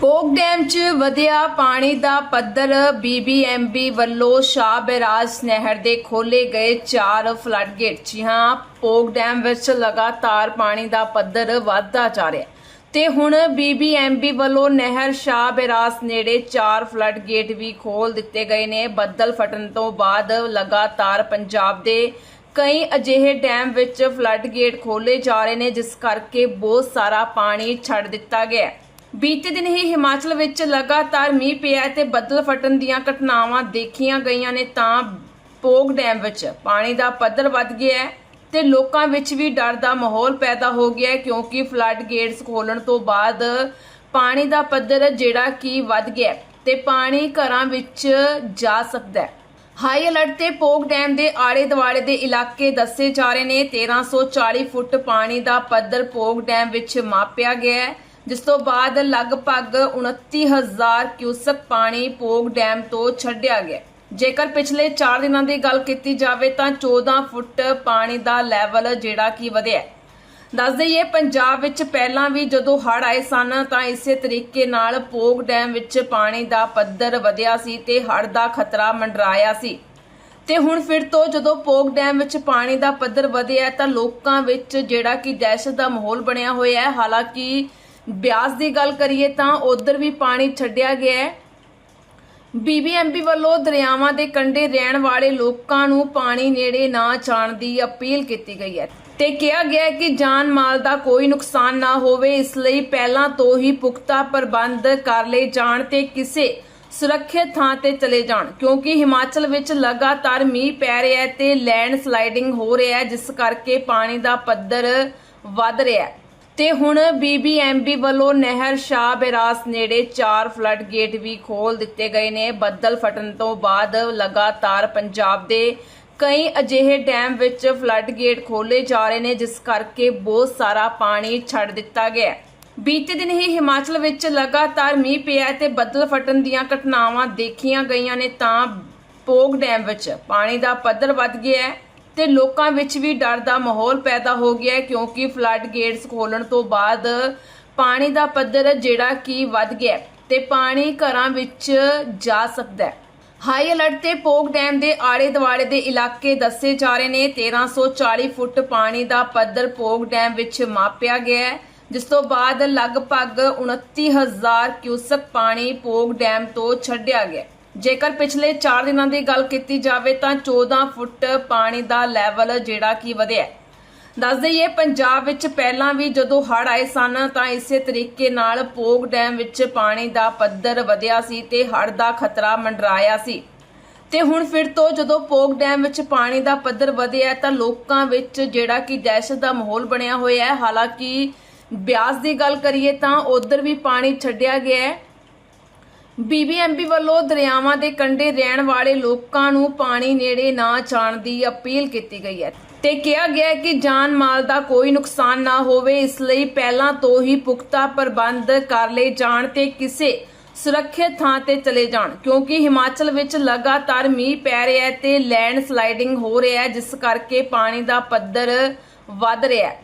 ਪੋਕ dam 'ਚ ਵਧਿਆ ਪਾਣੀ ਦਾ ਪੱਧਰ ਬੀਬੀਐਮਬੀ ਵੱਲੋਂ ਸ਼ਾਹ ਬੈਰਾਜ ਨਹਿਰ ਦੇ ਖੋਲੇ ਗਏ ਚਾਰ ਫਲੱਡ ਗੇਟ ਜੀ ਹਾਂ ਪੋਕ ਡੈਮ ਵਿੱਚ ਲਗਾਤਾਰ ਪਾਣੀ ਦਾ ਪੱਧਰ ਵਧਦਾ ਜਾ ਰਿਹਾ ਹੈ। ਤੇ ਹੁਣ ਬੀਬੀਐਮਬੀ ਵੱਲੋਂ ਨਹਿਰ ਸ਼ਾਹ ਬੈਰਾਜ ਨੇੜੇ ਚਾਰ ਫਲੱਡ ਗੇਟ ਵੀ ਖੋਲ ਦਿੱਤੇ ਗਏ ਨੇ। ਬੱਦਲ ਫਟਣ ਤੋਂ ਬਾਅਦ ਲਗਾਤਾਰ ਪੰਜਾਬ ਦੇ ਕਈ ਅਜਿਹੇ ਡੈਮ ਵਿੱਚ ਫਲੱਡ ਗੇਟ ਖੋਲੇ ਜਾ ਰਹੇ ਨੇ, ਜਿਸ ਕਰਕੇ ਬਹੁਤ ਸਾਰਾ ਪਾਣੀ ਛੱਡ ਦਿੱਤਾ ਗਿਆ ਹੈ। ਬੀਤੇ ਦਿਨ ਹੀ ਹਿਮਾਚਲ ਵਿੱਚ ਲਗਾਤਾਰ ਮੀਂਹ ਪਿਆ ਹੈ ਤੇ ਬੱਦਲ ਫਟਣ ਦੀਆਂ ਘਟਨਾਵਾਂ ਦੇਖੀਆਂ ਗਈਆਂ ਨੇ ਤਾਂ ਪੋਗ ਡੈਮ ਵਿੱਚ। ਪਾਣੀ ਦਾ ਪੱਧਰ ਵੱਧ ਗਿਆ ਹੈ ਤੇ ਲੋਕਾਂ ਵਿੱਚ ਵੀ ਡਰ ਦਾ ਮਾਹੌਲ ਪੈਦਾ ਹੋ ਗਿਆ ਹੈ ਕਿਉਂਕਿ ਫਲੱਡ ਗੇਟਸ ਖੋਲਣ ਤੋਂ ਬਾਅਦ ਪਾਣੀ ਦਾ ਪੱਧਰ ਜਿਹੜਾ ਕਿ ਵੱਧ ਗਿਆ ਤੇ ਪਾਣੀ ਘਰਾਂ ਵਿੱਚ ਜਾ ਸਕਦਾ ਹੈ। ਹਾਈ ਅਲਰਟ ਤੇ ਪੋਕ ਡੈਮ ਦੇ ਆਲੇ ਦੁਆਲੇ ਦੇ ਇਲਾਕੇ ਦੱਸੇ ਜਾ ਰਹੇ ਨੇ। 1340 ਫੁੱਟ ਪਾਣੀ ਦਾ ਪੱਧਰ ਪੋਗ ਡੈਮ ਵਿੱਚ ਮਾਪਿਆ ਗਿਆ ਹੈ ਜਿਸ ਤੋਂ ਬਾਅਦ ਲਗਭਗ 29000 ਕਿਊਸਕ ਪਾਣੀ ਪੋਗ ਡੈਮ ਤੋਂ ਛੱਡਿਆ ਗਿਆ। ਜੇਕਰ ਪਿਛਲੇ 4 ਦਿਨਾਂ ਦੀ ਗੱਲ ਕੀਤੀ ਜਾਵੇ ਤਾਂ 14 ਫੁੱਟ ਪਾਣੀ ਦਾ ਲੈਵਲ ਜਿਹੜਾ ਕਿ ਵਧਿਆ ਦੱਸ ਦਈਏ, ਪੰਜਾਬ ਵਿੱਚ ਪਹਿਲਾਂ ਵੀ ਜਦੋਂ ਹੜ ਆਏ ਸਨ ਤਾਂ ਇਸੇ ਤਰੀਕੇ ਨਾਲ ਪੋਗ ਡੈਮ ਵਿੱਚ ਪਾਣੀ ਦਾ ਪੱਧਰ ਵਧਿਆ ਸੀ ਤੇ ਹੜ ਦਾ ਖਤਰਾ ਮੰਡਰਾਇਆ ਸੀ। ਤੇ ਹੁਣ ਫਿਰ ਤੋਂ ਜਦੋਂ ਪੋਗ ਡੈਮ ਵਿੱਚ ਪਾਣੀ ਦਾ ਪੱਧਰ ਵਧਿਆ ਤਾਂ ਲੋਕਾਂ ਵਿੱਚ ਜਿਹੜਾ ਕਿ ਦਹਿਸ਼ਤ ਦਾ ਮਾਹੌਲ ਬਣਿਆ ਹੋਇਆ ਹੈ। ਹਾਲਾਂਕਿ ਬਿਆਸ ਦੀ ਗੱਲ ਕਰੀਏ ਤਾਂ ਉਧਰ ਵੀ ਪਾਣੀ ਛੱਡਿਆ ਗਿਆ ਹੈ। ਬੀਬੀਐਮਬੀ ਵੱਲੋਂ ਦਰਿਆਵਾਂ ਦੇ ਕੰਢੇ ਰਹਿਣ ਵਾਲੇ ਲੋਕਾਂ ਨੂੰ ਪਾਣੀ ਨੇੜੇ ਨਾ ਜਾਣ ਦੀ ਅਪੀਲ ਕੀਤੀ ਗਈ ਹੈ ਤੇ ਕਿਹਾ ਗਿਆ ਕਿ ਜਾਨ ਮਾਲ ਦਾ ਕੋਈ ਨੁਕਸਾਨ ਨਾ ਹੋਵੇ, ਇਸ ਲਈ ਪਹਿਲਾਂ ਤੋਂ ਹੀ ਪੁਖਤਾ ਪ੍ਰਬੰਧ ਕਰ ਲਏ ਜਾਣ ਤੇ ਕਿਸੇ ਸੁਰੱਖਿਅਤ ਥਾਂ ਤੇ ਚਲੇ ਜਾਣ, ਕਿਉਂਕਿ ਹਿਮਾਚਲ ਵਿੱਚ ਲਗਾਤਾਰ ਮੀਂਹ ਪੈ ਰਿਹਾ ਹੈ ਤੇ ਲੈਂਡ ਸਲਾਈਡਿੰਗ ਹੋ ਰਿਹਾ ਹੈ, ਜਿਸ ਕਰਕੇ ਪਾਣੀ ਦਾ ਪੱਧਰ ਵੱਧ ਰਿਹਾ ਹੈ। ਤੇ ਹੁਣ ਬੀਬੀਐਮਬੀ ਵੱਲੋਂ ਨਹਿਰ ਸ਼ਾਹ ਬੇਰਾਸ ਨੇੜੇ ਚਾਰ ਫਲੱਡ ਗੇਟ ਵੀ ਖੋਲ ਦਿੱਤੇ ਗਏ ਨੇ। ਬੱਦਲ ਫਟਣ ਤੋਂ ਬਾਅਦ ਲਗਾਤਾਰ ਪੰਜਾਬ ਦੇ ਕਈ ਅਜਿਹੇ ਡੈਮ ਵਿੱਚ ਫਲੱਡ ਗੇਟ ਖੋਲੇ ਜਾ ਰਹੇ ਨੇ, ਜਿਸ ਕਰਕੇ ਬਹੁਤ ਸਾਰਾ ਪਾਣੀ ਛੱਡ ਦਿੱਤਾ ਗਿਆ ਬੀਤੇ ਦਿਨ ਹੀ ਹਿਮਾਚਲ ਵਿੱਚ ਲਗਾਤਾਰ ਮੀਂਹ ਪਿਆ ਤੇ ਬੱਦਲ ਫਟਣ ਦੀਆਂ ਘਟਨਾਵਾਂ ਦੇਖੀਆਂ ਗਈਆਂ ਨੇ ਤਾਂ ਪੋਗ ਡੈਮ ਵਿੱਚ। ਪਾਣੀ ਦਾ ਪੱਧਰ ਵੱਧ ਗਿਆ ਹੈ। ਤੇ ਲੋਕਾਂ ਵਿੱਚ ਵੀ ਡਰ ਦਾ ਮਾਹੌਲ ਪੈਦਾ ਹੋ ਗਿਆ ਹੈ ਕਿਉਂਕਿ ਫਲੱਡ ਗੇਟਸ ਖੋਲਣ ਤੋਂ ਬਾਅਦ ਪਾਣੀ ਦਾ ਪੱਧਰ ਜਿਹੜਾ ਕਿ ਵੱਧ ਗਿਆ ਤੇ ਪਾਣੀ ਘਰਾਂ ਵਿੱਚ ਜਾ ਸਕਦਾ ਹੈ। ਹਾਈ ਅਲਰਟ ਤੇ ਪੋਕ ਡੈਮ ਦੇ ਆਲੇ ਦੁਆਲੇ ਦੇ ਇਲਾਕੇ ਦੱਸੇ ਜਾ ਰਹੇ ਨੇ। 1340 ਫੁੱਟ ਪਾਣੀ ਦਾ ਪੱਧਰ ਪੋਕ ਡੈਮ ਵਿੱਚ ਮਾਪਿਆ ਗਿਆ ਹੈ, ਜਿਸ ਤੋਂ ਬਾਅਦ ਲਗਭਗ 29000 ਕਿਊਸਕ ਪਾਣੀ ਪੋਕ ਡੈਮ ਤੋਂ ਛੱਡਿਆ ਗਿਆ ਜੇਕਰ ਪਿਛਲੇ 4 ਦਿਨਾਂ ਦੀ ਗੱਲ ਕੀਤੀ ਜਾਵੇ ਤਾਂ 14 ਫੁੱਟ ਪਾਣੀ ਦਾ ਲੈਵਲ ਜਿਹੜਾ ਕਿ ਵਧਿਆ ਦੱਸ ਦਈਏ, ਪੰਜਾਬ ਵਿੱਚ ਪਹਿਲਾਂ ਵੀ ਜਦੋਂ ਹੜ੍ਹ ਆਏ ਸਨ ਤਾਂ ਇਸੇ ਤਰੀਕੇ ਨਾਲ ਪੋਗ ਡੈਮ ਵਿੱਚ ਪਾਣੀ ਦਾ ਪੱਧਰ ਵਧਿਆ ਸੀ ਤੇ ਹੜ੍ਹ ਦਾ ਖਤਰਾ ਮੰਡਰਾਇਆ ਸੀ। ਤੇ ਹੁਣ ਫਿਰ ਤੋਂ ਜਦੋਂ ਪੋਗ ਡੈਮ ਵਿੱਚ ਪਾਣੀ ਦਾ ਪੱਧਰ ਵਧਿਆ ਤਾਂ ਲੋਕਾਂ ਵਿੱਚ ਜਿਹੜਾ ਕਿ ਦਹਿਸ਼ਤ ਦਾ ਮਾਹੌਲ ਬਣਿਆ ਹੋਇਆ ਹੈ। ਹਾਲਾਂਕਿ ਬਿਆਸ ਦੀ ਗੱਲ ਕਰੀਏ ਤਾਂ ਉਧਰ ਵੀ ਪਾਣੀ ਛੱਡਿਆ ਗਿਆ ਹੈ। ਬੀਬੀਐਮਬੀ ਵੱਲੋਂ ਦਰਿਆਵਾਂ ਦੇ ਕੰਢੇ ਰਹਿਣ ਵਾਲੇ ਲੋਕਾਂ ਨੂੰ ਪਾਣੀ ਨੇੜੇ ਨਾ ਜਾਣ ਦੀ ਅਪੀਲ ਕੀਤੀ ਗਈ ਹੈ ਤੇ ਕਿਹਾ ਗਿਆ ਕਿ ਜਾਨ ਮਾਲ ਦਾ ਕੋਈ ਨੁਕਸਾਨ ਨਾ ਹੋਵੇ, ਇਸ ਲਈ ਪਹਿਲਾਂ ਤੋਂ ਹੀ ਪੁਖਤਾ ਪ੍ਰਬੰਧ ਕਰ ਲਏ ਜਾਣ ਤੇ ਕਿਸੇ ਸੁਰੱਖਿਅਤ ਥਾਂ ਤੇ ਚਲੇ ਜਾਣ, ਕਿਉਂਕਿ ਹਿਮਾਚਲ ਵਿੱਚ ਲਗਾਤਾਰ ਮੀਂਹ ਪੈ ਰਿਹਾ ਹੈ ਤੇ ਲੈਂਡ ਸਲਾਈਡਿੰਗ ਹੋ ਰਿਹਾ ਹੈ, ਜਿਸ ਕਰਕੇ ਪਾਣੀ ਦਾ ਪੱਧਰ ਵੱਧ ਰਿਹਾ ਹੈ।